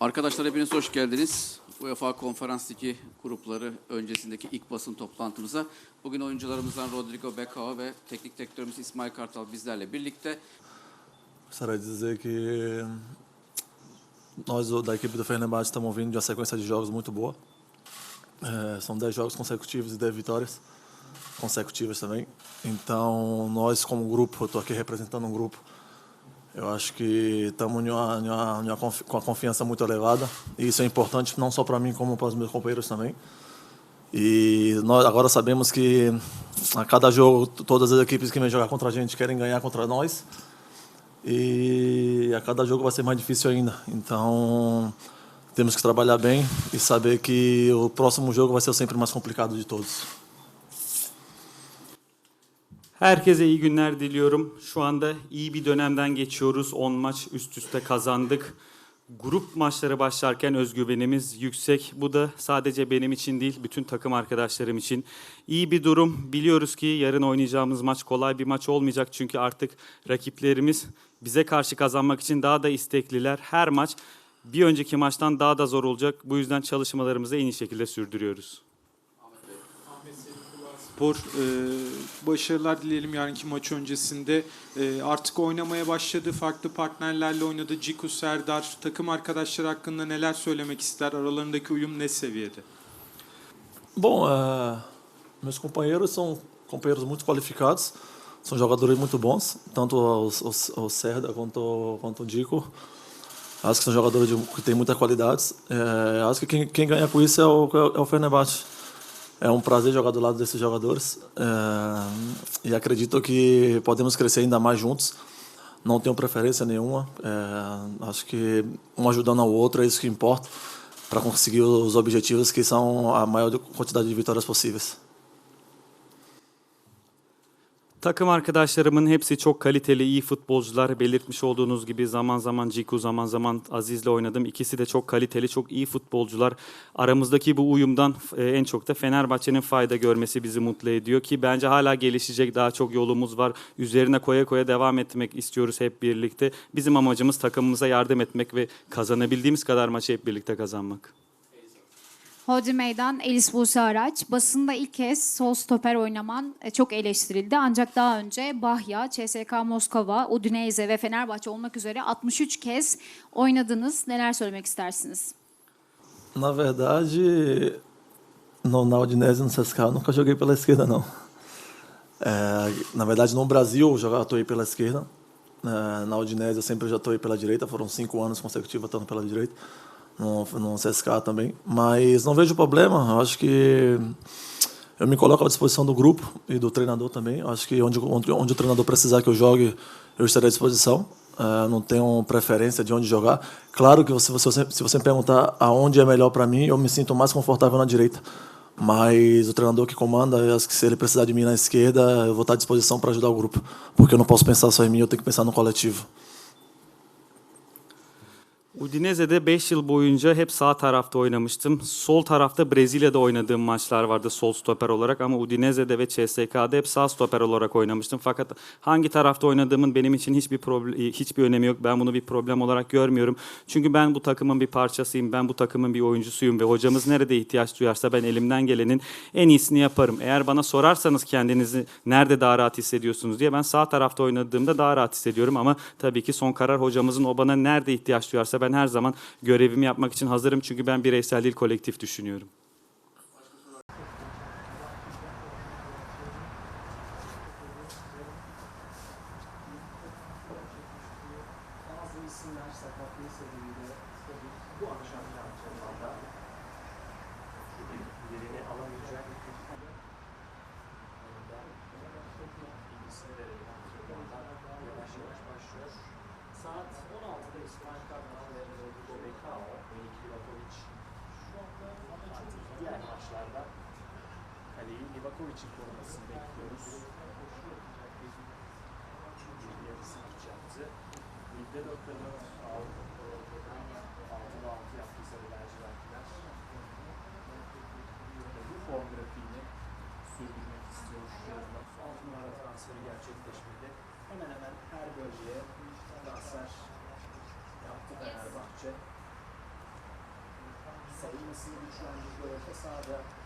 Arkadaşlar hepiniz hoş geldiniz. UEFA Konferans Ligi grupları öncesindeki ilk basın toplantımıza. Bugün oyuncularımızdan Rodrigo Becao ve teknik direktörümüz İsmail Kartal bizlerle birlikte. Gostaria de dizer que nós da equipe do Fenerbahçe estamos vindo de uma sequência de jogos muito boa. É, são 10 jogos consecutivos e 10 vitórias consecutivas também. Então, nós como grupo, eu estou aqui representando um grupo, eu acho que estamos com a confiança muito elevada. E isso é importante não só para mim, como para os meus companheiros também. E nós agora sabemos que a cada jogo, todas as equipes que vêm jogar contra a gente querem ganhar contra nós. E a cada jogo vai ser mais difícil ainda. Então, temos que trabalhar bem e saber que o próximo jogo vai ser sempre mais complicado de todos. Herkese iyi günler diliyorum. Şu anda iyi bir dönemden geçiyoruz. 10 maç üst üste kazandık. Grup maçları başlarken özgüvenimiz yüksek. Bu da sadece benim için değil, bütün takım arkadaşlarım için. İyi bir durum. Biliyoruz ki yarın oynayacağımız maç kolay bir maç olmayacak. Çünkü artık rakiplerimiz bize karşı kazanmak için daha da istekliler. Her maç bir önceki maçtan daha da zor olacak. Bu yüzden çalışmalarımızı en iyi şekilde sürdürüyoruz. Spor başarılar dileyelim yarınki maç öncesinde. Artık oynamaya başladı. Farklı partnerlerle oynadı. Ciku Serdar takım arkadaşları hakkında neler söylemek ister? Aralarındaki uyum ne seviyede? Bom, eh, meus companheiros são companheiros muito qualificados, são jogadores muito bons, tanto o, Serda quanto, quanto o Dico. Acho que são jogadores de, que têm muitas qualidades. Eh, acho que quem, quem ganha com isso é o, é o Fenerbahçe. É um prazer jogar do lado desses jogadores eh, e acredito que podemos crescer ainda mais juntos. Não tenho preferência nenhuma. eh, acho que um ajudando ao outro é isso que importa para conseguir os objetivos que são a maior quantidade de vitórias possíveis. Takım arkadaşlarımın hepsi çok kaliteli, iyi futbolcular. Belirtmiş olduğunuz gibi zaman zaman Ciku, zaman zaman Aziz'le oynadım. İkisi de çok kaliteli, çok iyi futbolcular. Aramızdaki bu uyumdan e, en çok da Fenerbahçe'nin fayda görmesi bizi mutlu ediyor ki bence hala gelişecek daha çok yolumuz var. Üzerine koya koya devam etmek istiyoruz hep birlikte. Bizim amacımız takımımıza yardım etmek ve kazanabildiğimiz kadar maçı hep birlikte kazanmak. Hodri Meydan, Elis Buse Araç. Basında ilk kez sol stoper oynaman e, çok eleştirildi. Ancak daha önce Bahya, CSK Moskova, Udinese ve Fenerbahçe olmak üzere 63 kez oynadınız. Neler söylemek istersiniz? Na verdade, no, na Udinese no CSKA eu nunca joguei pela esquerda, não. É, na verdade, no Brasil eu jogava, atuei pela esquerda. É, na Udinese eu sempre já atuei pela direita, foram cinco anos consecutivos atuando pela direita. No, no CSKA também. Mas não vejo problema, eu acho que eu me coloco à disposição do grupo e do treinador também. Eu acho que onde, onde, onde o treinador precisar que eu jogue, eu estarei à disposição. É, não tenho preferência de onde jogar. Claro que se você, se você perguntar aonde é melhor para mim, eu me sinto mais confortável na direita. Mas o treinador que comanda, eu acho que se ele precisar de mim na esquerda, eu vou estar à disposição para ajudar o grupo. Porque eu não posso pensar só em mim, eu tenho que pensar no coletivo. Udinese'de 5 yıl boyunca hep sağ tarafta oynamıştım. Sol tarafta Brezilya'da oynadığım maçlar vardı sol stoper olarak ama Udinese'de ve CSK'da hep sağ stoper olarak oynamıştım. Fakat hangi tarafta oynadığımın benim için hiçbir problem, hiçbir önemi yok. Ben bunu bir problem olarak görmüyorum. Çünkü ben bu takımın bir parçasıyım. Ben bu takımın bir oyuncusuyum ve hocamız nerede ihtiyaç duyarsa ben elimden gelenin en iyisini yaparım. Eğer bana sorarsanız kendinizi nerede daha rahat hissediyorsunuz diye ben sağ tarafta oynadığımda daha rahat hissediyorum ama tabii ki son karar hocamızın o bana nerede ihtiyaç duyarsa ben her zaman görevimi yapmak için hazırım çünkü ben bireysel değil kolektif düşünüyorum. isimler sakatlığı sebebiyle bu akşam kaleyi Livakovic'in korumasını bekliyoruz. Bir yarısı atacaktı. Ligde 4 4 Avrupa'da 6'da 6 yaptı Sarı Lacivertliler. Bu form grafiğini sürdürmek istiyor. 6 numara transferi gerçekleşmedi. Hemen hemen her bölgeye transfer yaptı Fenerbahçe. savunmasını güçlendirdi orta sahada.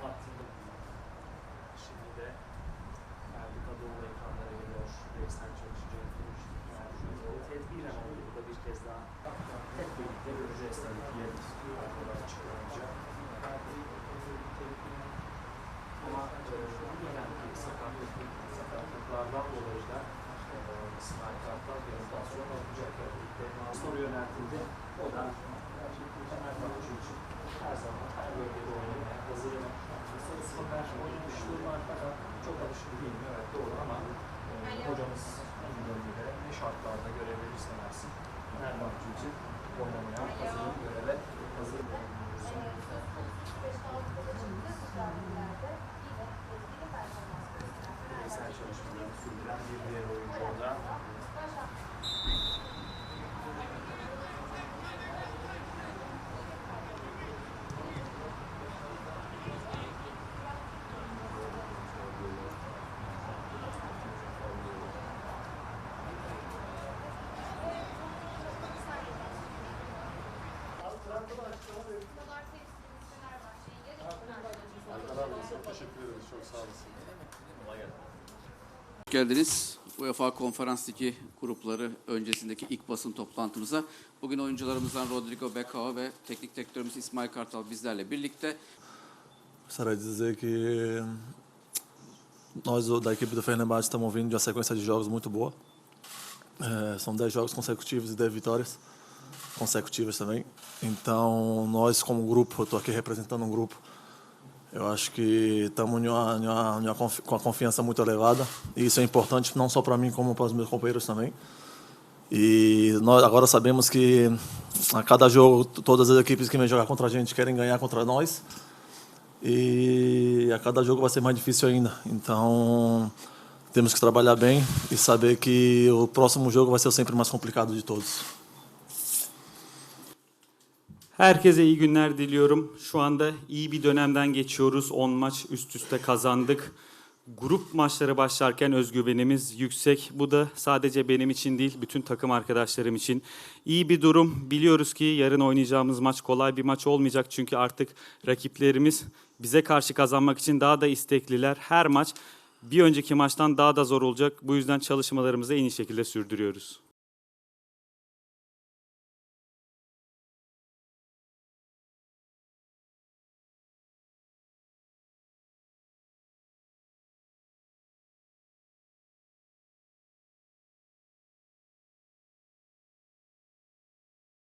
Bulunan. Şimdi de Ferdi Kadıoğlu ekranlara geliyor. Direksen çalışacak. Tedbiren oldu. Bu da bir kez daha hep birlikte göreceğiz tabii ki. Kadrolar açıklanacak. Ama e, bu dönemki sakatlık, sakatlıklardan dolayı da e, İsmail Kartal bir rotasyon olacak. Birlikte soru yöneltildi. O da Fenerbahçe için her zaman her bölgede. Stoper oynamışlığım var fakat çok alışkın değilim. Evet doğru ama e, hocamız bölgede ne şartlarda görev verirse versin Fenerbahçe için oynamaya hazırım. Göreve hazırım. Bireysel çalışmalarını sürdüren bir diğer oyuncu orada. Hoş geldiniz. UEFA Konferans Ligi grupları öncesindeki ilk basın toplantımıza. Bugün oyuncularımızdan Rodrigo Becao ve teknik direktörümüz İsmail Kartal bizlerle birlikte. Dizer que nós da equipe do Fenerbahçe estamos vindo de uma sequência de jogos muito boa. É, são 10 jogos consecutivos e 10 vitórias consecutivas também. Então, nós como grupo, eu estou aqui representando um grupo, eu acho que estamos com a confiança muito elevada. E isso é importante não só para mim, como para os meus companheiros também. E nós agora sabemos que a cada jogo, todas as equipes que vêm jogar contra a gente querem ganhar contra nós. E a cada jogo vai ser mais difícil ainda. Então, temos que trabalhar bem e saber que o próximo jogo vai ser sempre mais complicado de todos. Herkese iyi günler diliyorum. Şu anda iyi bir dönemden geçiyoruz. 10 maç üst üste kazandık. Grup maçları başlarken özgüvenimiz yüksek. Bu da sadece benim için değil, bütün takım arkadaşlarım için. İyi bir durum. Biliyoruz ki yarın oynayacağımız maç kolay bir maç olmayacak. Çünkü artık rakiplerimiz bize karşı kazanmak için daha da istekliler. Her maç bir önceki maçtan daha da zor olacak. Bu yüzden çalışmalarımızı en iyi şekilde sürdürüyoruz.